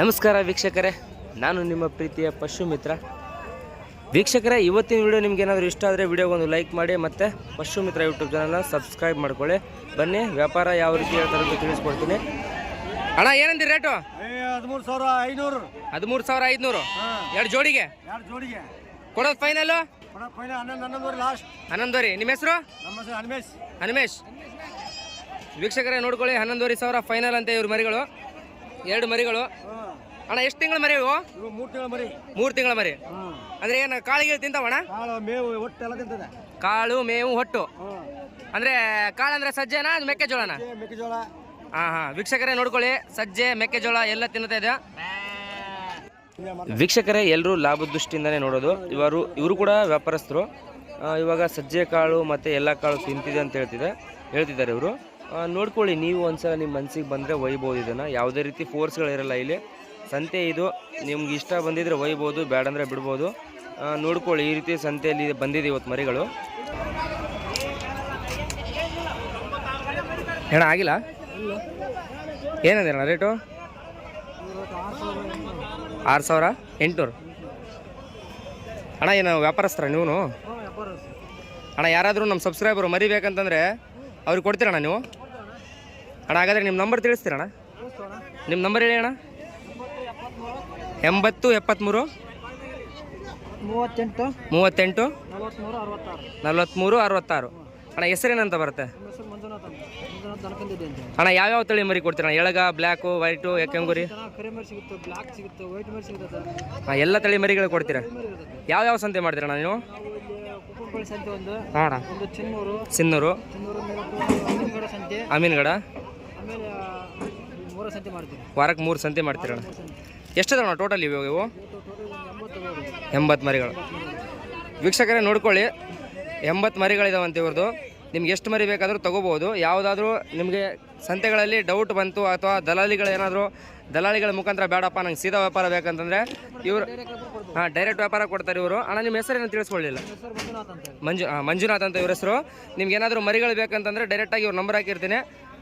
ನಮಸ್ಕಾರ ವೀಕ್ಷಕರೇ ನಾನು ನಿಮ್ಮ ಪ್ರೀತಿಯ ಪಶು ಮಿತ್ರ ವೀಕ್ಷಕರೇ ಇವತ್ತಿನ ವಿಡಿಯೋ ನಿಮ್ಗೆ ಏನಾದರೂ ಇಷ್ಟ ಆದರೆ ವಿಡಿಯೋಗೊಂದು ಲೈಕ್ ಮಾಡಿ ಮತ್ತು ಪಶು ಮಿತ್ರ ಯೂಟ್ಯೂಬ್ ಚಾನಲ್ನ ಸಬ್ಸ್ಕ್ರೈಬ್ ಮಾಡ್ಕೊಳ್ಳಿ. ಬನ್ನಿ ವ್ಯಾಪಾರ ಯಾವ ರೀತಿ ಹೇಳ್ತಾರೆ ಅಂತ ತಿಳಿಸ್ಕೊಡ್ತೀನಿ. ಅಣ್ಣ ಏನಂದಿರಿ ರೇಟು ಹದಿಮೂರು ಸಾವಿರ ಐನೂರು. ಹದಿಮೂರು ಸಾವಿರ ಐದುನೂರು ಎರಡು ಜೋಡಿಗೆ? ಎರಡು ಜೋಡಿಗೆ. ಕೊಡೋದು ಫೈನಲ್ಲು ಲಾಸ್ಟ್ ಹನ್ನೊಂದುವರೆ ನಿಮ್ಮ ಹೆಸರು? ನಮ್ಮ ಹೆಸರು ಹನುಮೇಶ್. ಹನುಮೇಶ್. ವೀಕ್ಷಕರೇ ನೋಡ್ಕೊಳ್ಳಿ ಹನ್ನೊಂದುವರೆ ಸಾವಿರ ಫೈನಲ್ ಅಂತ ಇವ್ರ ಮರಿಗಳು. ಎರಡು ಮರಿಗಳು? ಅಣ್ಣ ಎಷ್ಟು ತಿಂಗಳ ಮರಿ ಇವು? ಇವು ಮೂರು ತಿಂಗಳ ಮರಿ. ಮೂರು ತಿಂಗಳ ಮರಿ. ಅಂದ್ರೆ ಏನು ಕಾಳಿಗೆ ತಿಂತಾವಣ್ಣ? ಕಾಳು ಮೇವು ಎಲ್ಲ ತಿಂತದೆ. ಕಾಳು ಮೇವು ಹೊಟ್ಟು. ಅಂದ್ರೆ ಕಾಳು ಅಂದ್ರೆ ಸಜ್ಜೆನಾ ಮೆಕ್ಕೆಜೋಳನ? ಮೆಕ್ಕೆಜೋಳ. ಹಾ ಹಾ. ವೀಕ್ಷಕರೇ ನೋಡ್ಕೊಳ್ಳಿ ಸಜ್ಜೆ ಮೆಕ್ಕೆಜೋಳ ಎಲ್ಲ ತಿನ್ನುತ್ತಾ ಇದೆ ವೀಕ್ಷಕರೇ ಎಲ್ಲರೂ ಲಾಭದ ದೃಷ್ಟಿಯಿಂದನೇ ನೋಡೋದು. ಇವರು ಇವರು ಕೂಡ ವ್ಯಾಪಾರಸ್ಥರು. ಇವಾಗ ಸಜ್ಜೆ ಕಾಳು ಮತ್ತು ಎಲ್ಲ ಕಾಳು ತಿಂತಿದೆ ಅಂತ ಹೇಳ್ತಿದೆ ಹೇಳ್ತಿದ್ದಾರೆ ಇವರು. ನೋಡ್ಕೊಳ್ಳಿ, ನೀವು ಒಂದ್ಸಲ ನಿಮ್ಮ ಮನಸ್ಸಿಗೆ ಬಂದರೆ ಒಯ್ಬೋದು ಇದನ್ನು. ಯಾವುದೇ ರೀತಿ ಫೋರ್ಸ್ಗಳಿರಲ್ಲ ಇಲ್ಲಿ. ಸಂತೆ ಇದು. ನಿಮ್ಗೆ ಇಷ್ಟ ಬಂದಿದ್ರೆ ಒಯ್ಬೋದು ಬೇಡ ಅಂದರೆ ಬಿಡ್ಬೋದು ನೋಡ್ಕೊಳ್ಳಿ, ಈ ರೀತಿ ಸಂತೆಯಲ್ಲಿ ಬಂದಿದೆ ಇವತ್ತು ಮರಿಗಳು. ಏನ ಆಗಿಲ್ಲ? ಏನಂದಿರಣ್ಣ ರೇಟು? ಆರು ಸಾವಿರ? ಎಂಟುನೂರು? ಅಣ್ಣ, ಏನು ವ್ಯಾಪಾರಸ್ಥರ ನೀವು ಅಣ್ಣ, ಯಾರಾದರೂ ನಮ್ಮ ಸಬ್ಸ್ಕ್ರೈಬರು ಮರಿಬೇಕಂತಂದರೆ ಅವ್ರಿಗೆ ಕೊಡ್ತೀರಣ್ಣ ನೀವು? ಅಣ್ಣ ಹಾಗಾದ್ರೆ ನಿಮ್ಮ ನಂಬರ್ ತಿಳಿಸ್ತೀರಣ್ಣ ನಿಮ್ಮ ನಂಬರ್ ಹೇಳಿ ಅಣ್ಣ. ಎಂಬತ್ತು ಎಪ್ಪತ್ತ್ಮೂರು ಮೂವತ್ತೆಂಟು. ಮೂವತ್ತೆಂಟು? ನಲವತ್ತ್ಮೂರು ಅರವತ್ತಾರು. ಅಣ್ಣ ಹೆಸರೇನಂತ ಬರುತ್ತೆ? ಅಣ್ಣ ಯಾವ್ಯಾವ ತಳಿ ಮರಿ ಕೊಡ್ತೀರಣ್ಣ ಎಳಗ ಬ್ಲ್ಯಾಕು ವೈಟು ಎಕ್ಕಂಗುರಿ? ಹಾಂ ಎಲ್ಲ ತಳಿ ಮರಿಗಳು ಕೊಡ್ತೀರಾ? ಯಾವ ಯಾವ ಯಾವ್ಯಾವ ಸಂತೆ ಮಾಡ್ತೀರಣ್ಣ ನೀವು? ಹಾಂ ಚಿನ್ನೂರು. ಸಿನ್ನೂರು ಚಿನ್ನೂರು ಅಮೀನ್ಗಡ. ವಾರಕ್ಕೆ ಮೂರು ಸಂತೆ ಮಾಡ್ತೀರಣ್ಣ. ಎಷ್ಟದಣ್ಣ ಟೋಟಲ್ ಇವಾಗ ಇವು ಎಂಬತ್ತು ಮರಿಗಳು. ವೀಕ್ಷಕರೇ ನೋಡ್ಕೊಳ್ಳಿ. ಎಂಬತ್ತು ಮರಿಗಳಿದಾವಂತೆ ಇವ್ರದ್ದು. ನಿಮ್ಗೆ ಎಷ್ಟು ಮರಿ ಬೇಕಾದರೂ ತೊಗೋಬೋದು. ಯಾವುದಾದ್ರೂ ನಿಮಗೆ ಸಂತೆಗಳಲ್ಲಿ ಡೌಟ್ ಬಂತು ಅಥವಾ ದಲಾಲಿಗಳು ಏನಾದರೂ ದಲಾಲಿಗಳ ಮುಖಾಂತರ ಬೇಡಪ್ಪ ನಂಗೆ ಸೀದಾ ವ್ಯಾಪಾರ ಬೇಕಂತಂದರೆ ಇವರು ಹಾಂ ಡೈರೆಕ್ಟ್ ವ್ಯಾಪಾರ ಕೊಡ್ತಾರೆ ಇವರು. ಅಣ್ಣ ನಿಮ್ಮ ಹೆಸರೇನು ತಿಳಿಸ್ಕೊಳ್ಳಿಲ್ಲ? ಮಂಜು ಮಂಜುನಾಥ್ ಅಂತ ಇವ್ರ ಹೆಸರು. ನಿಮ್ಗೆ ಏನಾದರೂ ಮರಿಗಳು ಬೇಕಂತಂದರೆ ಡೈರೆಕ್ಟಾಗಿ ಇವ್ರ ನಂಬರ್ ಹಾಕಿರ್ತೀನಿ.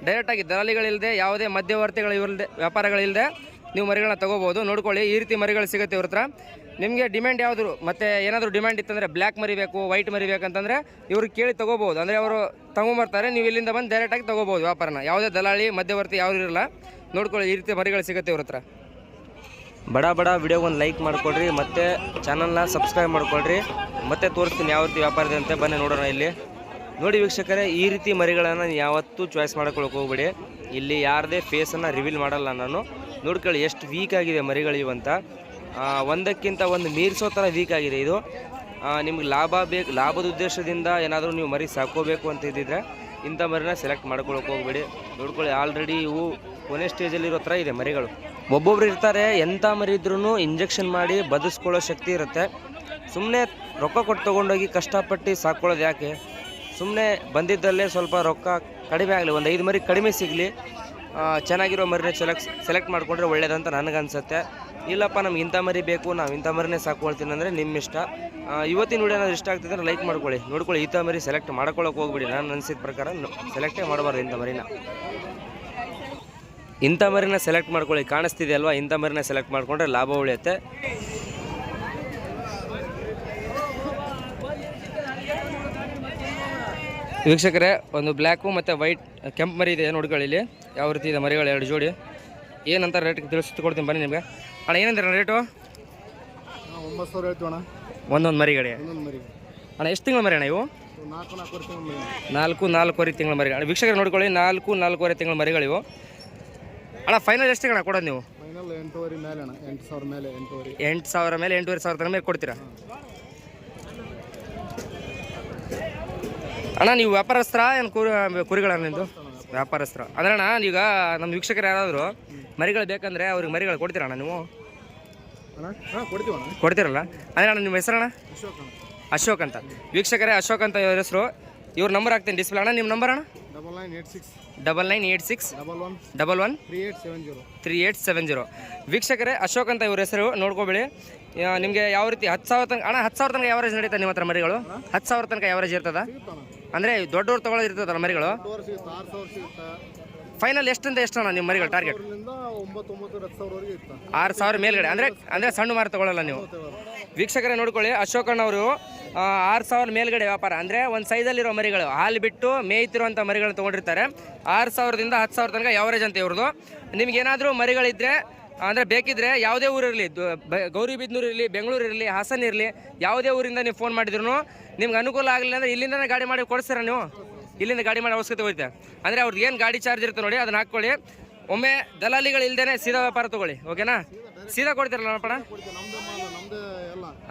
ಡೈರೆಕ್ಟಾಗಿ ದಲಾಲಿಗಳಿಲ್ಲದೆ ಯಾವುದೇ ಮಧ್ಯವರ್ತಿಗಳು ಇವರಿಲ್ಲದೆ ವ್ಯಾಪಾರಗಳಿಲ್ಲದೆ ನೀವು ಮರಿಗಳನ್ನ ತೊಗೋಬೋದು. ನೋಡ್ಕೊಳ್ಳಿ, ಈ ರೀತಿ ಮರಿಗಳು ಸಿಗುತ್ತೆ ಇವ್ರ ಹತ್ರ. ನಿಮಗೆ ಡಿಮ್ಯಾಂಡ್ ಯಾವುದು? ಮತ್ತು ಏನಾದರೂ ಡಿಮ್ಯಾಂಡ್ ಇತ್ತಂದರೆ ಬ್ಲ್ಯಾಕ್ ಮರಿಬೇಕು ವೈಟ್ ಮರಿ ಇವರು ಕೇಳಿ ತೊಗೋಬೋದು. ಅಂದರೆ ಅವರು ತಗೊಂಬರ್ತಾರೆ ನೀವು ಇಲ್ಲಿಂದ ಬಂದು ಡೈರೆಕ್ಟಾಗಿ ತೊಗೋಬೋದು ವ್ಯಾಪಾರನ. ಯಾವುದೇ ದಲಾಳಿ ಮಧ್ಯವರ್ತಿ ಯಾರು ಇರಲ್ಲ. ನೋಡ್ಕೊಳ್ಳಿ, ಈ ರೀತಿ ಮರಿಗಳು ಸಿಗುತ್ತೆ ಇವ್ರ ಹತ್ರ. ಬಡ ಬಡ ವಿಡಿಯೋಗೊಂದು ಲೈಕ್ ಮಾಡಿಕೊಡ್ರಿ, ಮತ್ತು ಚಾನಲ್ನ ಸಬ್ಸ್ಕ್ರೈಬ್ ಮಾಡಿಕೊಡ್ರಿ. ಮತ್ತೆ ತೋರಿಸ್ತೀನಿ ಯಾವ ರೀತಿ ವ್ಯಾಪಾರ ಇದೆ ಅಂತ, ಬನ್ನಿ ನೋಡೋಣ ಇಲ್ಲಿ. ನೋಡಿ ವೀಕ್ಷಕರೇ, ಈ ರೀತಿ ಮರಿಗಳನ್ನು ಯಾವತ್ತೂ ಚಾಯ್ಸ್ ಮಾಡ್ಕೊಳಕ್ಕೆ ಹೋಗ್ಬೇಡಿ. ಇಲ್ಲಿ ಯಾರದೇ ಫೇಸನ್ನು ರಿವೀಲ್ ಮಾಡಲ್ಲ ನಾನು. ನೋಡ್ಕೊಳ್ಳಿ, ಎಷ್ಟು ವೀಕ್ ಆಗಿದೆ ಮರಿಗಳು ಇವಂತ ಒಂದಕ್ಕಿಂತ ಒಂದು ಮೀರಿಸೋ ಥರ ವೀಕ್ ಆಗಿದೆ ಇದು. ನಿಮ್ಗೆ ಲಾಭ ಬೇಕು, ಲಾಭದ ಉದ್ದೇಶದಿಂದ ಏನಾದರೂ ನೀವು ಮರಿ ಸಾಕೋಬೇಕು ಅಂತ ಇದ್ದಿದ್ರೆ ಇಂಥ ಮರಿನ ಸೆಲೆಕ್ಟ್ ಮಾಡ್ಕೊಳಕ್ಕೆ ಹೋಗ್ಬೇಡಿ. ನೋಡ್ಕೊಳ್ಳಿ ಆಲ್ರೆಡಿ ಇವು ಕೊನೆ ಸ್ಟೇಜಲ್ಲಿರೋ ಥರ ಇದೆ ಮರಿಗಳು. ಒಬ್ಬೊಬ್ರು ಇರ್ತಾರೆ, ಎಂಥ ಮರಿ ಇದ್ರೂ ಇಂಜೆಕ್ಷನ್ ಮಾಡಿ ಬದಸ್ಕೊಳ್ಳೋ ಶಕ್ತಿ ಇರುತ್ತೆ. ಸುಮ್ಮನೆ ರೊಕ್ಕ ಕೊಟ್ಟು ತೊಗೊಂಡೋಗಿ ಕಷ್ಟಪಟ್ಟು ಸಾಕ್ಕೊಳ್ಳೋದು ಯಾಕೆ? ಸುಮ್ಮನೆ ಬಂದಿದ್ದಲ್ಲೇ ಸ್ವಲ್ಪ ರೊಕ್ಕ ಕಡಿಮೆ ಆಗಲಿ, ಒಂದು ಐದು ಮರಿ ಕಡಿಮೆ ಸಿಗಲಿ ಚೆನ್ನಾಗಿರೋ ಮರಿನ ಸೆಲೆಕ್ಟ್ ಸೆಲೆಕ್ಟ್ ಮಾಡಿಕೊಂಡ್ರೆ ಒಳ್ಳೇದಂತ ನನಗನ್ಸುತ್ತೆ. ಇಲ್ಲಪ್ಪ, ನಮ್ಗೆ ಇಂಥ ಮರಿ ಬೇಕು, ನಾವು ಇಂಥ ಮರಿನೇ ಸಾಕೊಳ್ತೀನಿ ಅಂದರೆ ನಿಮ್ಮ ಇಷ್ಟ ಇವತ್ತಿನ ವಿಡಿಯೋ ಏನಾದ್ರು ಇಷ್ಟ ಆಗ್ತಿದ್ರೆ ಲೈಕ್ ಮಾಡ್ಕೊಳ್ಳಿ. ನೋಡ್ಕೊಳ್ಳಿ ಇಂಥ ಮರಿ ಸೆಲೆಕ್ಟ್ ಮಾಡ್ಕೊಳ್ಳೋಕೆ ಹೋಗ್ಬಿಡಿ. ನಾನು ಅನಿಸಿದ ಪ್ರಕಾರ ಸೆಲೆಕ್ಟೇ ಮಾಡಬಾರ್ದು ಇಂಥ ಮರಿನ. ಇಂಥ ಮರಿನ ಸೆಲೆಕ್ಟ್ ಮಾಡ್ಕೊಳ್ಳಿ. ಕಾಣಿಸ್ತಿದೆ ಅಲ್ವಾ? ಇಂಥ ಮರಿನ ಸೆಲೆಕ್ಟ್ ಮಾಡಿಕೊಂಡ್ರೆ ಲಾಭ ಉಳಿಯುತ್ತೆ. ವೀಕ್ಷಕರೇ ಒಂದು ಬ್ಲ್ಯಾಕು ಮತ್ತು ವೈಟ್ ಕೆಂಪು ಮರಿ ಇದೆ ನೋಡ್ಕೊಳ್ಳಿ ಇಲ್ಲಿ ಯಾವ ರೀತಿ ಇದೆ ಮರಿಗಳು ಎರಡು ಜೋಡಿ. ಏನಂತ ರೇಟ್ ತಿಳಿಸ್ಕೊಡ್ತೀನಿ ಬನ್ನಿ ನಿಮಗೆ. ಅಣ್ಣ ಏನಂದ್ರೆ ರೇಟು ಒಂಬತ್ತು ಸಾವಿರ ಹೇಳ್ತೀವಣ ಅಣ್ಣ. ಒಂದೊಂದು ಮರಿಗಡೆ ಮರಿ. ಅಣ್ಣ ಎಷ್ಟು ತಿಂಗಳ ಮರಿ ಅಣ್ಣ ಇವು? ನಾಲ್ಕು ನಾಲ್ಕೂವರೆ ತಿಂಗಳ ಮರಿ. ಅಣ್ಣ ವೀಕ್ಷಕರು ನೋಡ್ಕೊಳ್ಳಿ ನಾಲ್ಕು ನಾಲ್ಕೂವರೆ ತಿಂಗಳ ಮರಿಗಳಿವು ಅಣ್ಣ ಫೈನಲ್ ಎಷ್ಟು ಅಣ್ಣ ಕೊಡೋದು ನೀವು? ಫೈನಲ್ ಎಂಟೂವರೆ ಮೇಲೆ ಅಣ್ಣ ಎಂಟು ಸಾವಿರ ಮೇಲೆ ಎಂಟೂವರೆ. ಎಂಟು ಸಾವಿರ ಮೇಲೆ ಎಂಟೂವರೆ ಸಾವಿರ ತನಕ ಮೇಲೆ ಕೊಡ್ತೀರಾ ಅಣ್ಣ ನೀವು ವ್ಯಾಪಾರಸ್ತ್ರ ಏನು ಕುರಿ ಕುರಿಗಳ ನಿಂದು ವ್ಯಾಪಾರಸ್ತ್ರ ಅಂದ್ರೆ ಅಣ್ಣ ಈಗ ನಮ್ಮ ವೀಕ್ಷಕರು ಯಾರಾದರೂ ಮರಿಗಳು ಬೇಕಂದ್ರೆ ಅವ್ರಿಗೆ ಮರಿಗಳು ಕೊಡ್ತೀರಣ್ಣ ನೀವು? ಅಣ್ಣ ಹಾಂ ಕೊಡ್ತೀವಿ ಕೊಡ್ತೀರಲ್ಲ? ಅಂದ್ರೆ ಅಣ್ಣ ನಿಮ್ಮ ಹೆಸರಣ್ಣ? ಅಶೋಕ್ ಅಂತ. ವೀಕ್ಷಕರೇ ಅಶೋಕ್ ಅಂತ ಇವ್ರ ಹೆಸರು. ಇವ್ರ ನಂಬರ್ ಹಾಕ್ತೀನಿ ಡಿಸ್ಪ್ಲೇ ಅಣ್ಣ. ನಿಮ್ಮ ನಂಬರ್ ಅಣ್ಣ? Double nine eight six. Double nine six. Double one. Double one. Three eight seven zero. Three eight seven zero. ವೀಕ್ಷಕರೇ ಅಶೋಕ್ ಅಂತ ಇವ್ರ ಹೆಸರು ನೋಡ್ಕೋಬೇಡಿ. ನಿಮಗೆ ಯಾವ ರೀತಿ ಹತ್ತು ಸಾವಿರ ತನಕ ಅಣ್ಣ ಹತ್ತು ಸಾವಿರ ತನಕ ಯಾವರೇಜ್ ನಡೀತಾ ನಿಮ್ಮ ಹತ್ರ ಮರಿಗಳು? ಹತ್ತು ಸಾವಿರ ತನಕ ಯಾವರೇಜ್ ಇರ್ತದ? ಅಂದರೆ ದೊಡ್ಡವ್ರು ತೊಗೊಳೋದು ಇರ್ತದಲ್ಲ ಮರಿಗಳು? ಫೈನಲ್ ಎಷ್ಟಂತ ಎಷ್ಟು ಅಣ್ಣ ನಿಮ್ಮ ಮರಿಗಳು ಟಾರ್ಗೆಟ್ ಆರು ಸಾವಿರ ಮೇಲ್ಗಡೆ. ಅಂದರೆ ಅಂದರೆ ಸಣ್ಣ ಮಾರು ತಗೊಳ್ಳಲ್ಲ ನೀವು. ವೀಕ್ಷಕರೇ ನೋಡ್ಕೊಳ್ಳಿ, ಅಶೋಕಣ್ಣವರು ಆರು ಸಾವಿರ ಮೇಲ್ಗಡೆ ವ್ಯಾಪಾರ. ಅಂದರೆ ಒಂದು ಸೈಜಲ್ಲಿರೋ ಮರಿಗಳು. ಹಾಲು ಬಿಟ್ಟು ಮೇಯ್ತಿರುವಂಥ ಮರಿಗಳನ್ನ ತಗೊಂಡಿರ್ತಾರೆ. ಆರು ಸಾವಿರದಿಂದ ಹತ್ತು ಸಾವಿರ ತನಕ ಯಾವರೇಜ್ ಅಂತ ಇವ್ರದ್ದು ನಿಮ್ಗೇನಾದರೂ ಮರಿಗಳಿದ್ರೆ ಅಂದರೆ ಬೇಕಿದ್ರೆ ಯಾವುದೇ ಊರಿರಲಿ ಗೌರಿಬಿದ್ನೂರು ಇರಲಿ, ಬೆಂಗಳೂರು ಇರಲಿ, ಹಾಸನ ಇರಲಿ, ಯಾವುದೇ ಊರಿಂದ ನೀವು ಫೋನ್ ಮಾಡಿದ್ರು ನಿಮ್ಗೆ ಅನುಕೂಲ ಆಗಲಿಲ್ಲ ಅಂದರೆ ಇಲ್ಲಿಂದನೇ ಗಾಡಿ ಮಾಡಿ ಕೊಡಿಸ್ತೀರ ನೀವು? ಇಲ್ಲಿಂದ ಗಾಡಿ ಮಾಡಿ ಅವಶ್ಯಕತೆ ಹೋಯ್ತೆ. ಅಂದರೆ ಅವ್ರದ್ದು ಏನು ಗಾಡಿ ಚಾರ್ಜ್ ಇರುತ್ತೆ ನೋಡಿ, ಅದನ್ನ ಹಾಕ್ಕೊಳ್ಳಿ. ಒಮ್ಮೆ ದಲಾಲಿಗಳು ಇಲ್ದೇನೆ ಸೀದಾ ವ್ಯಾಪಾರ ತಗೊಳ್ಳಿ, ಓಕೆನಾ? ಸೀದಾ ಕೊಡ್ತೀರಲ್ಲ ಅಣ್ಣ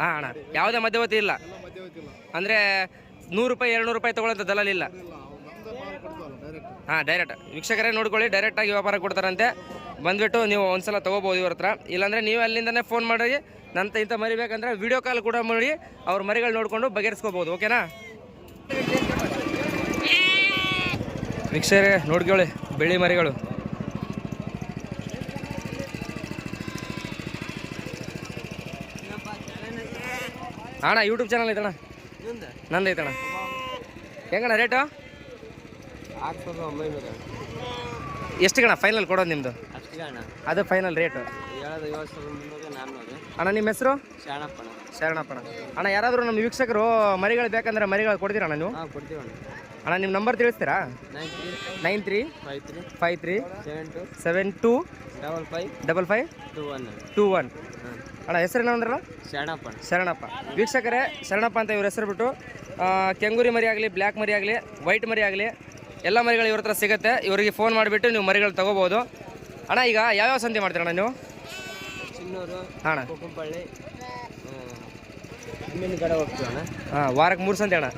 ಹಾಂ ಅಣ್ಣ, ಯಾವುದೇ ಮಧ್ಯವರ್ತಿ ಇಲ್ಲ. ಅಂದರೆ ನೂರು ರೂಪಾಯಿ ಎರಡು ರೂಪಾಯಿ ತೊಗೊಳ್ಳೋಂಥ ದಲಾಲಿ ಇಲ್ಲ. ಹಾಂ ಡೈರೆಕ್ಟ್ ವೀಕ್ಷಕರೇ ನೋಡ್ಕೊಳ್ಳಿ ಡೈರೆಕ್ಟಾಗಿ ವ್ಯಾಪಾರ ಕೊಡ್ತಾರಂತೆ. ಬಂದ್ಬಿಟ್ಟು ನೀವು ಒಂದ್ಸಲ ತೊಗೋಬೋದು ಇವ್ರ ಹತ್ರ. ಇಲ್ಲಾಂದರೆ ನೀವು ಅಲ್ಲಿಂದನೇ ಫೋನ್ ಮಾಡಿ ನಂತ ಇಂಥ ಮರಿ ಬೇಕಂದ್ರೆ ವಿಡಿಯೋ ಕಾಲ್ ಕೂಡ ಮಾಡಿ ಅವ್ರ ಮರಿಗಳು ನೋಡಿಕೊಂಡು ಬಗೆಹರಿಸ್ಕೋಬೋದು ಓಕೆನಾ ವೀಕ್ಷಕರೇ ನೋಡ್ಕೊಳ್ಳಿ ಬೆಳ್ಳಿ ಮರಿಗಳು. ಅಣ್ಣ ಯೂಟ್ಯೂಬ್ ಚಾನಲ್ ಐತಣ್ಣ? ನಂದು? ಐತಣ್ಣ ಹೆಂಗಣ್ಣ ರೇಟು ಎಷ್ಟು ಗಣ ಫೈನಲ್ ಕೊಡೋದು ನಿಮ್ಮದು ಅಣ್ಣ ಅದು ಫೈನಲ್ ರೇಟು ಅಣ್ಣ ನಿಮ್ಮ ಹೆಸರು? ಶರಣಪ್ಪ ಶರಣಪ್ಪಣ ಅಣ್ಣ ಯಾರಾದರೂ ನಮ್ಮ ವೀಕ್ಷಕರು ಮರಿಗಳು ಬೇಕಂದ್ರೆ ಮರಿಗಳು ಕೊಡ್ತೀರಣ್ಣ ನೀವು? ಹಾಂ ಕೊಡ್ತೀವಿ ಅಣ್ಣ. ಅಣ್ಣ ನಿಮ್ಮ ನಂಬರ್ ತಿಳಿಸ್ತೀರಾ? Nine three five three seven two double five double five two one two one ಅಣ್ಣ ಹೆಸರೇನು ಅಂದ್ರಲ್ಲ? ಶರಣಪ್ಪ ಶರಣಪ್ಪ. ವೀಕ್ಷಕರೇ ಶರಣಪ್ಪ ಅಂತ ಇವ್ರ ಹೆಸರು ಬಿಟ್ಟು ಕೆಂಗೂರಿ ಮರಿ ಆಗಲಿ ಬ್ಲ್ಯಾಕ್ ಮರಿ ಆಗಲಿ ವೈಟ್ ಮರಿ ಆಗಲಿ ಎಲ್ಲ ಮರಿಗಳು ಇವ್ರ ಹತ್ರ ಸಿಗುತ್ತೆ. ಇವರಿಗೆ ಫೋನ್ ಮಾಡಿಬಿಟ್ಟು ನೀವು ಮರಿಗಳು ತೊಗೋಬೋದು. ಅಣ್ಣ ಈಗ ಯಾವ್ಯಾವ ಸಂತೆ ಮಾಡ್ತೀರಣ್ಣ ನೀವು? ಚಿನ್ನೂರು ಅಣ್ಣ. ಕುಕ್ಕಂಪಳ್ಳಿ ಹೋಗ್ತೀವಿ ಅಣ್ಣ. ಹಾಂ ವಾರಕ್ಕೆ ಮೂರು ಸಂತೆ ಅಣ್ಣ.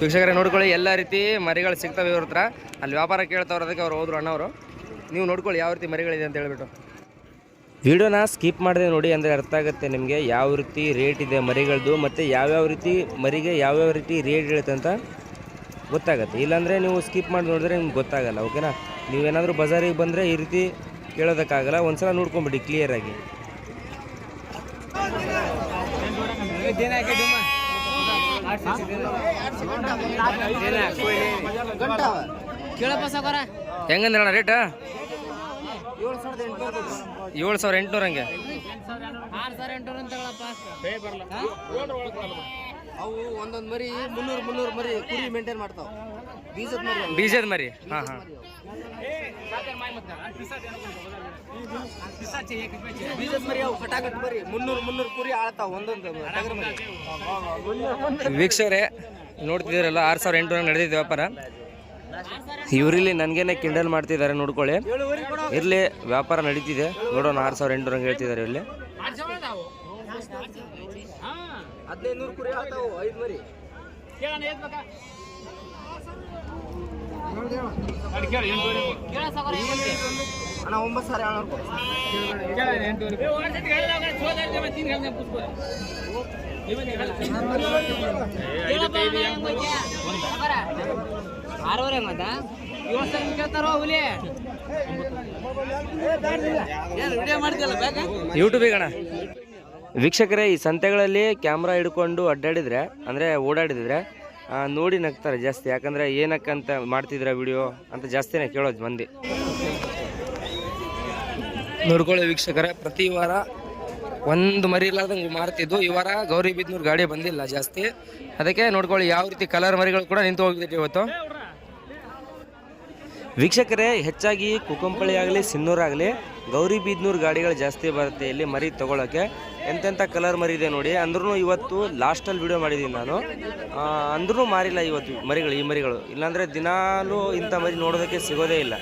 ವೀಕ್ಷಕರೇ ನೋಡ್ಕೊಳ್ಳಿ ಎಲ್ಲ ರೀತಿ ಮರಿಗಳು ಸಿಗ್ತವೆ ಇವ್ರ ಹತ್ರ. ಅಲ್ಲಿ ವ್ಯಾಪಾರ ಕೇಳ್ತಾವ್ರ ಅದಕ್ಕೆ ಅವ್ರು ಹೋದ್ರು ಅಣ್ಣವರು. ನೀವು ನೋಡ್ಕೊಳ್ಳಿ ಯಾವ ರೀತಿ ಮರಿಗಳಿದೆ ಅಂತ ಹೇಳ್ಬಿಟ್ಟು. ವಿಡಿಯೋನ ಸ್ಕಿಪ್ ಮಾಡಿದೆ ನೋಡಿ ಅಂದರೆ ಅರ್ಥ ಆಗುತ್ತೆ ನಿಮಗೆ ಯಾವ ರೀತಿ ರೇಟ್ ಇದೆ ಮರಿಗಳದ್ದು ಮತ್ತು ಯಾವ್ಯಾವ ರೀತಿ ಮರಿಗೆ ಯಾವ್ಯಾವ ರೀತಿ ರೇಟ್ ಇರುತ್ತೆ ಅಂತ ಗೊತ್ತಾಗುತ್ತೆ ಇಲ್ಲಾಂದರೆ ನೀವು ಸ್ಕಿಪ್ ಮಾಡಿ ನೋಡಿದ್ರೆ ನಿಮ್ಗೆ ಗೊತ್ತಾಗಲ್ಲ ಓಕೆನಾ ನೀವೇನಾದರೂ ಬಜಾರಿಗೆ ಬಂದರೆ ಈ ರೀತಿ ಕೇಳೋದಕ್ಕಾಗಲ್ಲ ಒಂದ್ಸಲ ನೋಡ್ಕೊಂಬಿಡಿ ಕ್ಲಿಯರಾಗಿ ಹೆಂಗಂದ್ರಣ್ಣ ರೇಟ್ ಏಳು ಸಾವಿರ ಎಂಟುನೂರ ಹಂಗೆ. ಅವು ಒಂದೊಂದು ಮರಿ ಮುನ್ನೂರು ಮುನ್ನೂರು ಮರಿ ಕುರಿ ಮೇಂಟೈನ್ ಮಾಡ್ತಾವ. ಬೀಜದ ಮರಿ ಬೀಜದ ಮರಿ. ಹಾಂ ಹಾಂ. ಬೀಜದ ಮರಿ ಅವು. ಕಟಾಕಟ್ ಮರಿ. ಮುನ್ನೂರು ಮುನ್ನೂರು ಕುರಿ ಆಳ್ತಾವ ಒಂದೊಂದು ವೀಕ್ಷಕರೇ ನೋಡ್ತಿದ್ದೀರಲ್ಲ ಆರು ಸಾವಿರ ಎಂಟುನೂರ ನಡೆದಿದೆ ವ್ಯಾಪಾರ. ಇವರಿಲ್ಲಿ ನನಗೇನೆ ಕಿಂಡಲ್ ಮಾಡ್ತಿದ್ದಾರೆ, ನೋಡ್ಕೊಳ್ಳಿ. ಇರಲಿ, ವ್ಯಾಪಾರ ನಡೀತಿದೆ. ನೋಡೋಣ, ಆರು ಸಾವಿರ ಎಂಟು ಹೇಳ್ತಿದ್ದಾರೆ ಇಲ್ಲಿ ಒಂಬತ್ತು ಆರೂವರೆ ಮತ್ತ ಇವತ್ತು ಸಂಜೆ ಕೇಳ್ತಾರೋ ಹುಲಿ? ವಿಡಿಯೋ ಮಾಡ್ತಿಲ್ಲ ಯೂಟ್ಯೂಬಿಗೆ ಅಣ್ಣ ವೀಕ್ಷಕರೇ, ಈ ಸಂತೆಗಳಲ್ಲಿ ಕ್ಯಾಮ್ರಾ ಹಿಡ್ಕೊಂಡು ಅಡ್ಡಾಡಿದ್ರೆ, ಅಂದರೆ ಓಡಾಡಿದ್ರೆ ನೋಡಿ ನಗ್ತಾರೆ ಜಾಸ್ತಿ. ಯಾಕಂದರೆ ಏನಕ್ಕಂತ ಮಾಡ್ತಿದ್ರ ವಿಡಿಯೋ ಅಂತ ಜಾಸ್ತಿನೇ ಕೇಳೋದು ಮಂದಿ. ನೋಡ್ಕೊಳ್ಳಿ ವೀಕ್ಷಕರೇ, ಪ್ರತಿ ವಾರ ಒಂದು ಮರಿ ಇಲ್ಲಾರ್ದಂಗೆ ಮಾರ್ತಿದ್ದು. ಈ ವಾರ ಗೌರಿ ಬಿದ್ನೂರು ಗಾಡಿ ಬಂದಿಲ್ಲ ಜಾಸ್ತಿ. ಅದಕ್ಕೆ ನೋಡ್ಕೊಳ್ಳಿ, ಯಾವ ರೀತಿ ಕಲರ್ ಮರಿಗಳು ಕೂಡ ನಿಂತು ಹೋಗಿದ್ದೀವಿ ಇವತ್ತು. ವೀಕ್ಷಕರೇ ಹೆಚ್ಚಾಗಿ ಕುಕ್ಕಂಪಳ್ಳಿ ಆಗಲಿ ಸಿನ್ನೂರಾಗಲಿ ಗೌರಿಬೀದ್ನೂರು ಗಾಡಿಗಳು ಜಾಸ್ತಿ ಬರುತ್ತೆ ಇಲ್ಲಿ ಮರಿ ತೊಗೊಳಕ್ಕೆ. ಎಂತೆಂಥ ಕಲರ್ ಮರಿ ಇದೆ ನೋಡಿ ಅಂದ್ರೂ ಇವತ್ತು ಲಾಸ್ಟಲ್ಲಿ ವಿಡಿಯೋ ಮಾಡಿದ್ದೀನಿ ನಾನು. ಅಂದ್ರೂ ಮಾರಿಲ್ಲ ಇವತ್ತು ಮರಿಗಳು ಈ ಮರಿಗಳು. ಇಲ್ಲಾಂದರೆ ದಿನಾಲೂ ಇಂಥ ಮರಿ ನೋಡೋದಕ್ಕೆ ಸಿಗೋದೇ ಇಲ್ಲ.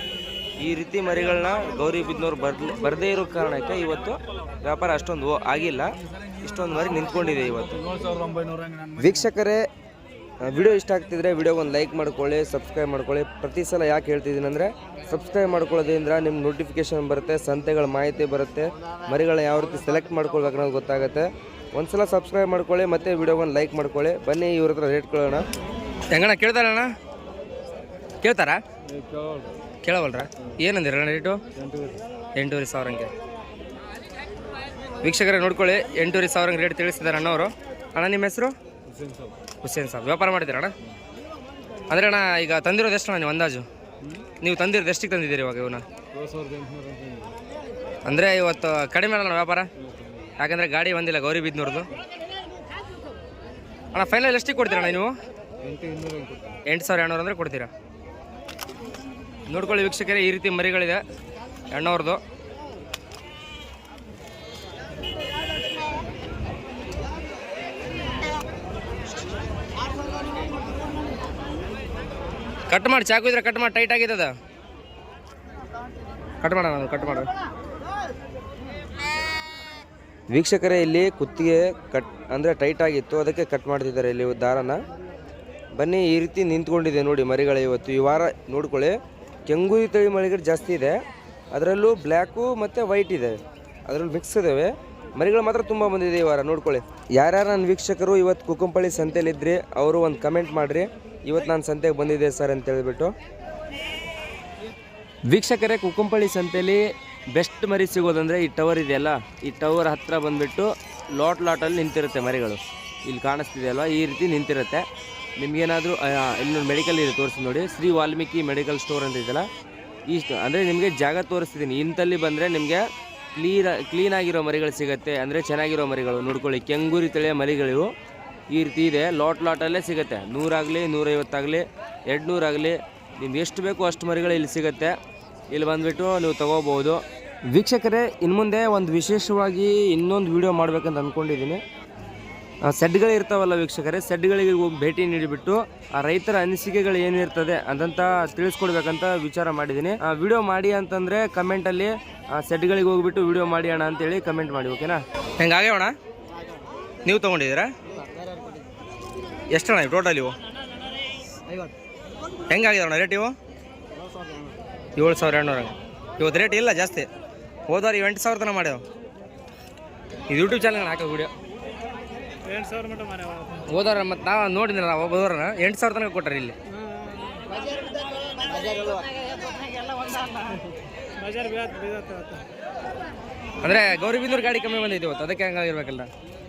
ಈ ರೀತಿ ಮರಿಗಳನ್ನ ಗೌರಿಬಿದ್ನೂರು ಬರ್ ಬರದೇ ಇರೋ ಕಾರಣಕ್ಕೆ ಇವತ್ತು ವ್ಯಾಪಾರ ಅಷ್ಟೊಂದು ಓ- ಆಗಿಲ್ಲ. ಇಷ್ಟೊಂದು ಮರಿ ನಿಂತ್ಕೊಂಡಿದೆ ಇವತ್ತು. ವೀಕ್ಷಕರೇ ವಿಡಿಯೋ ಇಷ್ಟ ಆಗ್ತಿದ್ರೆ ವಿಡಿಯೋಗೆ ಒಂದು ಲೈಕ್ ಮಾಡ್ಕೊಳ್ಳಿ, ಸಬ್ಸ್ಕ್ರೈಬ್ ಮಾಡ್ಕೊಳ್ಳಿ. ಪ್ರತಿ ಸಲ ಯಾಕೆ ಹೇಳ್ತಿದ್ದೀನಿ ಅಂದರೆ ಸಬ್ಸ್ಕ್ರೈಬ್ ಮಾಡ್ಕೊಳ್ಳೋದ್ರಿಂದ ನಿಮ್ಮ ನೋಟಿಫಿಕೇಷನ್ ಬರುತ್ತೆ, ಸಂತೆಗಳ ಮಾಹಿತಿ ಬರುತ್ತೆ, ಮರಿಗಳನ್ನ ಯಾವ ರೀತಿ ಸೆಲೆಕ್ಟ್ ಮಾಡ್ಕೊಳ್ಬೇಕು ಅನ್ನೋದು ಗೊತ್ತಾಗುತ್ತೆ. ಒಂದ್ಸಲ ಸಬ್ಸ್ಕ್ರೈಬ್ ಮಾಡ್ಕೊಳ್ಳಿ, ಮತ್ತು ವಿಡಿಯೋಗೊಂದು ಲೈಕ್ ಮಾಡ್ಕೊಳ್ಳಿ. ಬನ್ನಿ, ಇವ್ರ ಹತ್ರ ರೇಟ್ ಕೇಳೋಣ. ಹೆಂಗಣ್ಣ, ಕೇಳ್ತಾರಣ್ಣ? ಕೇಳ್ತಾರಾ? ಕೇಳವಲ್ರ? ಏನಂದಿರಣ್ಣ ರೇಟು? ಎಂಟೂವರೆ ಸಾವಿರ ಹಂಗೆ ವೀಕ್ಷಕರೇ, ನೋಡ್ಕೊಳ್ಳಿ, ಎಂಟೂವರೆ ಸಾವಿರ ರೇಟ್ ತಿಳಿಸಿದ್ದಾರೆ ಅಣ್ಣವರು ಅಣ್ಣ, ನಿಮ್ಮ ಹೆಸರು? ಹುಸೇನ್ ಸಾಬ್. ವ್ಯಾಪಾರ ಮಾಡಿದ್ದೀರಣ್ಣ ಅಂದರೆ ಅಣ್ಣ, ಈಗ ತಂದಿರೋದು ಎಷ್ಟು ನೀವು ಅಂದಾಜು? ನೀವು ತಂದಿರೋದು ಎಷ್ಟಿಗೆ ತಂದಿದ್ದೀರಿ ಇವಾಗ ಇವನ್ನ? ಅಂದರೆ ಇವತ್ತು ಕಡಿಮೆ ಅಣ್ಣ ವ್ಯಾಪಾರ? ಯಾಕಂದರೆ ಗಾಡಿ ಬಂದಿಲ್ಲ ಗೌರಿ ಬಿದ್ನೂರ್ದು. ಅಣ್ಣ ಫೈನಲ್ ಎಷ್ಟಿಗೆ ಕೊಡ್ತೀರಣ್ಣ ನೀವು? ಎಂಟು ಸಾವಿರ ಎರಡುನೂರು ಅಂದರೆ ಕೊಡ್ತೀರಾ? ನೋಡ್ಕೊಳ್ಳಿ ವೀಕ್ಷಕರೇ, ಈ ರೀತಿ ಮರಿಗಳಿದೆ. ಎಣ್ಣವ್ರದ್ದು ಕಟ್ ಮಾಡಿ, ಚಾಕು ಇದ್ರೆ ಕಟ್ ಮಾಡಿ ಟೈಟ್ ಆಗಿದೆ ಕಟ್ ಮಾಡೋಣ ಕಟ್ ಮಾಡ. ವೀಕ್ಷಕರೇ, ಇಲ್ಲಿ ಕುತ್ತಿಗೆ ಕಟ್, ಅಂದರೆ ಟೈಟ್ ಆಗಿತ್ತು, ಅದಕ್ಕೆ ಕಟ್ ಮಾಡ್ತಿದ್ದಾರೆ ಇಲ್ಲಿ ದಾರನ. ಬನ್ನಿ, ಈ ರೀತಿ ನಿಂತ್ಕೊಂಡಿದೆ ನೋಡಿ ಮರಿಗಳು ಇವತ್ತು. ಈ ವಾರ ನೋಡ್ಕೊಳ್ಳಿ, ಕೆಂಗೂರಿ ತಳಿ ಮರಿಗಳು ಜಾಸ್ತಿ ಇದೆ. ಅದರಲ್ಲೂ ಬ್ಲ್ಯಾಕು ಮತ್ತು ವೈಟ್ ಇದೆ. ಅದರಲ್ಲಿ ಮಿಕ್ಸ್ ಇದ್ದಾವೆ ಮರಿಗಳು ಮಾತ್ರ ತುಂಬ ಬಂದಿದೆ ಈ ವಾರ, ನೋಡ್ಕೊಳ್ಳಿ. ಯಾರ್ಯಾರು ನನ್ನ ವೀಕ್ಷಕರು ಇವತ್ತು ಕುಕ್ಕಂಪಳ್ಳಿ ಸಂತೆಯಲ್ಲಿದ್ದರೆ ಅವರು ಒಂದು ಕಮೆಂಟ್ ಮಾಡಿರಿ. ಇವತ್ತು ನಾನು ಸಂತೆಗೆ ಬಂದಿದ್ದೆ ಸರ್ ಅಂತ ಹೇಳಿಬಿಟ್ಟು. ವೀಕ್ಷಕರೇ, ಕುಕ್ಕಂಪಳ್ಳಿ ಸಂತೆಯಲ್ಲಿ ಬೆಸ್ಟ್ ಮರಿ ಸಿಗೋದಂದರೆ ಈ ಟವರ್ ಇದೆಯಲ್ಲ ಈ ಟವರ್ ಹತ್ತಿರ ಬಂದುಬಿಟ್ಟು ಲಾಟ್ ಲಾಟಲ್ಲಿ ನಿಂತಿರುತ್ತೆ ಮರಿಗಳು. ಇಲ್ಲಿ ಕಾಣಿಸ್ತಿದೆಯಲ್ವ ಈ ರೀತಿ ನಿಂತಿರುತ್ತೆ. ನಿಮಗೇನಾದರೂ ಇಲ್ಲಿ ಮೆಡಿಕಲ್ ಇದೆ ತೋರಿಸಿ ನೋಡಿ. ಶ್ರೀ ವಾಲ್ಮೀಕಿ ಮೆಡಿಕಲ್ ಸ್ಟೋರ್ ಅಂತ ಇದೆಯಲ್ಲ? ಇಷ್ಟು ಅಂದರೆ ನಿಮಗೆ ಜಾಗ ತೋರಿಸ್ತಿದ್ದೀನಿ ಇಂಥಲ್ಲಿ ಬಂದರೆ ನಿಮಗೆ ಕ್ಲೀನ್ ಕ್ಲೀನಾಗಿರೋ ಮರಿಗಳು ಸಿಗುತ್ತೆ. ಅಂದರೆ ಚೆನ್ನಾಗಿರೋ ಮರಿಗಳು. ನೋಡ್ಕೊಳ್ಳಿ, ಕೆಂಗೂರಿ ತಳಿಯ ಮರಿಗಳು ಈ ರೀತಿ ಇದೆ. ಲಾಟ್ ಲಾಟಲ್ಲೇ ಸಿಗುತ್ತೆ. ನೂರಾಗಲಿ ನೂರೈವತ್ತಾಗಲಿ ಎರಡು ನೂರಾಗಲಿ ನಿಮ್ಗೆ ಎಷ್ಟು ಬೇಕು ಅಷ್ಟು ಮರಿಗಳು ಇಲ್ಲಿ ಸಿಗುತ್ತೆ. ಇಲ್ಲಿ ಬಂದುಬಿಟ್ಟು ನೀವು ತಗೋಬೋದು. ವೀಕ್ಷಕರೇ ಇನ್ನು ಮುಂದೆ ಒಂದು ವಿಶೇಷವಾಗಿ ಇನ್ನೊಂದು ವಿಡಿಯೋ ಮಾಡಬೇಕಂತ ಅಂದ್ಕೊಂಡಿದ್ದೀನಿ ಆ, ಸೆಡ್ಗಳು ಇರ್ತಾವಲ್ಲ ವೀಕ್ಷಕರೇ ಸೆಡ್ಗಳಿಗೆ ಹೋಗಿ ಭೇಟಿ ನೀಡಿಬಿಟ್ಟು ಆ ರೈತರ ಅನಿಸಿಕೆಗಳು ಏನಿರ್ತದೆ ಅದಂತ ತಿಳಿಸ್ಕೊಡ್ಬೇಕಂತ ವಿಚಾರ ಮಾಡಿದ್ದೀನಿ. ಆ ವಿಡಿಯೋ ಮಾಡಿ ಅಂತಂದರೆ ಕಮೆಂಟಲ್ಲಿ ಆ ಸೆಡ್ಗಳಿಗೆ ಹೋಗಿಬಿಟ್ಟು ವಿಡಿಯೋ ಮಾಡಿ ಅಣ್ಣ ಅಂತೇಳಿ ಕಮೆಂಟ್ ಮಾಡಿ ಓಕೆನಾ ಹೆಂಗಾಗ್ಯಾವಣ ನೀವು ತೊಗೊಂಡಿದ್ದೀರಾ? ಎಷ್ಟಣ್ಣ ಟೋಟಲ್ ಇವು? ಹೆಂಗಾಗಿದಣ್ಣ ರೇಟ್ ಇವು? ಏಳು ಸಾವಿರ ಎರಡುನೂರ. ಇವತ್ತು ರೇಟ್ ಇಲ್ಲ ಜಾಸ್ತಿ. ಹೋದವ್ರು ಎಂಟು ಸಾವಿರ ತನಕ ಮಾಡ್ಯಾವ. ಇದು ಯೂಟ್ಯೂಬ್ ಚಾನಲ್ ಹಾಕೋ ವಿಡಿಯೋ ಹೋದವ್ರ ಮತ್ತು ನಾವು ನೋಡಿದ್ರಲ್ಲ ನಾವು ಹೋದವ್ರನ್ನ ಎಂಟು ಸಾವಿರ ತನಕ ಕೊಟ್ಟರೆ ಇಲ್ಲಿ. ಅಂದರೆ ಗೌರಿಬಿಂದೂರು ಗಾಡಿ ಕಮ್ಮಿ ಬಂದಿದೆ ಇವತ್ತು ಅದಕ್ಕೆ ಹಂಗಾಗಿರ್ಬೇಕಲ್ಲ.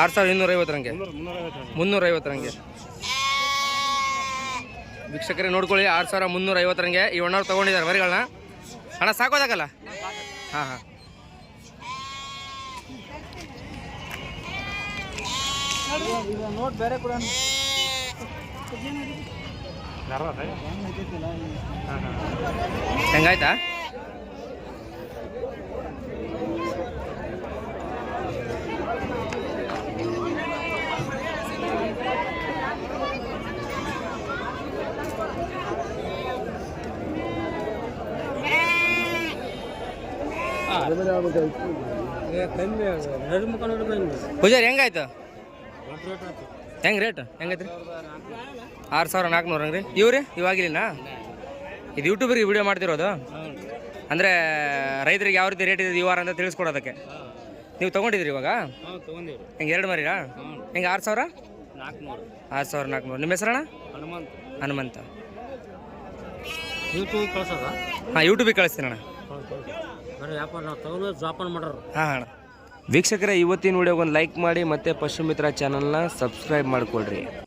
ಆರು ಸಾವಿರದ ಇನ್ನೂರ ಐವತ್ತರಂಗೆ ಮುನ್ನೂರ ಐವತ್ತರಂಗೆ ವೀಕ್ಷಕರೇ ನೋಡ್ಕೊಳ್ಳಿ ಆರು ಸಾವಿರ ಮುನ್ನೂರ ಐವತ್ತರಂಗೆ ಈ ಒಣ್ಣವ್ರು ತೊಗೊಂಡಿದ್ದಾರೆ ಮರಿಗಳನ್ನ. ಅಣ್ಣ ಸಾಕೋದಾಗಲ್ಲ? ಹಾಂ ಹಾಂ. ನೋಟ್ ಬೇರೆ ಕೂಡ ಹೆಂಗಾಯ್ತಾ? ಪೂಜಾರಿ, ಹೆಂಗಾಯ್ತು? ಹೆಂಗೆ ರೇಟ್ ಹೆಂಗೈತ್ರಿ? ಆರು ಸಾವಿರ ನಾಲ್ಕುನೂರು ಹಂಗ್ರಿ. ಇವ್ರಿ? ಇವಾಗಿಲ್ಲ ಇದು ಯೂಟ್ಯೂಬ್ರಿಗೆ ವಿಡಿಯೋ ಮಾಡ್ತಿರೋದು? ಅಂದರೆ ರೈತರಿಗೆ ಯಾವ ರೀತಿ ರೇಟ್ ಇದೆ, ಈ ವಾರ ಅಂತ ತಿಳಿಸ್ಕೊಡೋದಕ್ಕೆ. ನೀವು ತೊಗೊಂಡಿದ್ರಿ ಇವಾಗ? ಹೆಂಗೆ, ಎರಡು ಮರಿರಾ ಹೆಂಗೆ, ಆರು ಸಾವಿರ? ಆರು ಸಾವಿರ ನಾಲ್ಕುನೂರು ನಿಮ್ಮ ಹೆಸರಣ್ಣ? ಹನುಮಂತ. ಹನುಮಂತ ಯೂಟ್ಯೂಬ್ ಹಾಂ, ಯೂಟ್ಯೂಬಿಗೆ ಕಳಿಸ್ತೀನಿ ಅಣ್ಣ ಬರೀ ವ್ಯಾಪಾರ ನಾವು ತಗೊಂಡು ಜಾಪಾನ ಮಾಡೋರು ಹಾಂ ವೀಕ್ಷಕರೇ ಇವತ್ತಿನ ವಿಡಿಯೋಗೆ ಒಂದು ಲೈಕ್ ಮಾಡಿ ಮತ್ತೆ ಪಶು ಮಿತ್ರ ಚಾನಲ್ನ ಸಬ್ಸ್ಕ್ರೈಬ್ ಮಾಡಿಕೊಡ್ರಿ